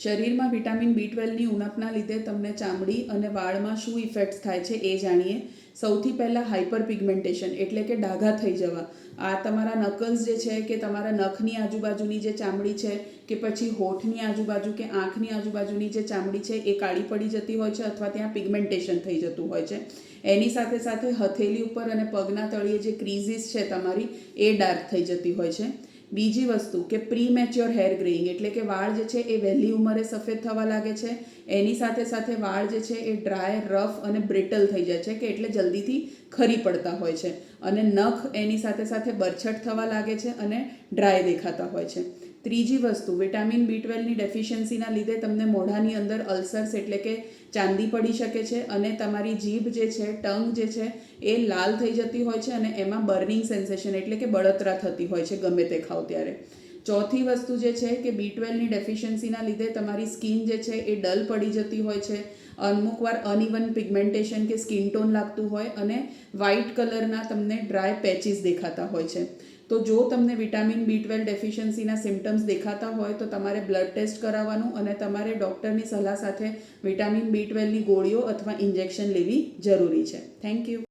શરીરમાં vitamin B ટ્વેલ્વની ઉણપના લીધે તમને ચામડી અને વાળમાં શું ઇફેક્ટ્સ થાય છે એ જાણીએ. સૌથી પહેલાં હાઇપર પિગમેન્ટેશન એટલે કે ડાઘા થઈ જવા. આ તમારા નકલ્સ જે છે કે તમારા નખની આજુબાજુની જે ચામડી છે કે પછી હોઠની આજુબાજુ કે આંખની આજુબાજુની જે ચામડી છે એ કાળી પડી જતી હોય છે અથવા ત્યાં પિગમેન્ટેશન થઈ જતું હોય છે. એની સાથે સાથે હથેલી ઉપર અને પગના તળિયે જે ક્રીઝીસ છે તમારી એ ડાર્ક થઈ જતી હોય છે. બીજી વસ્તુ કે પ્રી મેચ્યોર હેર ગ્રેઇંગ એટલે કે વાળ જે છે એ વહેલી ઉંમરે સફેદ થવા લાગે છે. એની સાથે સાથે વાળ જે છે એ ડ્રાય રફ અને બ્રિટલ થઈ જાય છે, કે એટલે જલ્દીથી ખરી પડતા હોય છે. અને નખ એની સાથે સાથે બરછટ થવા લાગે છે અને ડ્રાય દેખાતા હોય છે. ત્રીજી વસ્તુ, વિટામિન બી ટ્વેલ્વની ડેફિશિયન્સીના લીધે તમને મોઢાની અંદર અલ્સર્સ એટલે કે ચાંદી પડી શકે છે અને તમારી જીભ જે છે, ટંગ જે છે, એ લાલ થઈ જતી હોય છે અને એમાં બર્નિંગ સેન્સેશન એટલે કે બળતરા થતી હોય છે ગમે તે ખાવ ત્યારે. ચોથી વસ્તુ જે છે કે બી ટ્વેલ્વની ડેફિશિયન્સીના લીધે તમારી સ્કિન જે છે એ ડલ પડી જતી હોય છે. અમુક વાર અનઇવન પિગમેન્ટેશન કે સ્કિન ટોન લાગતું હોય અને વ્હાઇટ કલરના તમને ડ્રાય પેચીસ દેખાતા હોય છે. તો જો તમને વિટામિન બી ટ્વેલ્વ ડેફિશિયન્સીના સિમ્ટમ્સ દેખાતા હોય તો તમારે બ્લડ ટેસ્ટ કરાવવાનું અને તમારે ડૉક્ટરની સલાહ સાથે વિટામિન બી ટ્વેલ્વની ગોળીઓ અથવા ઇન્જેક્શન લેવી જરૂરી છે. Thank you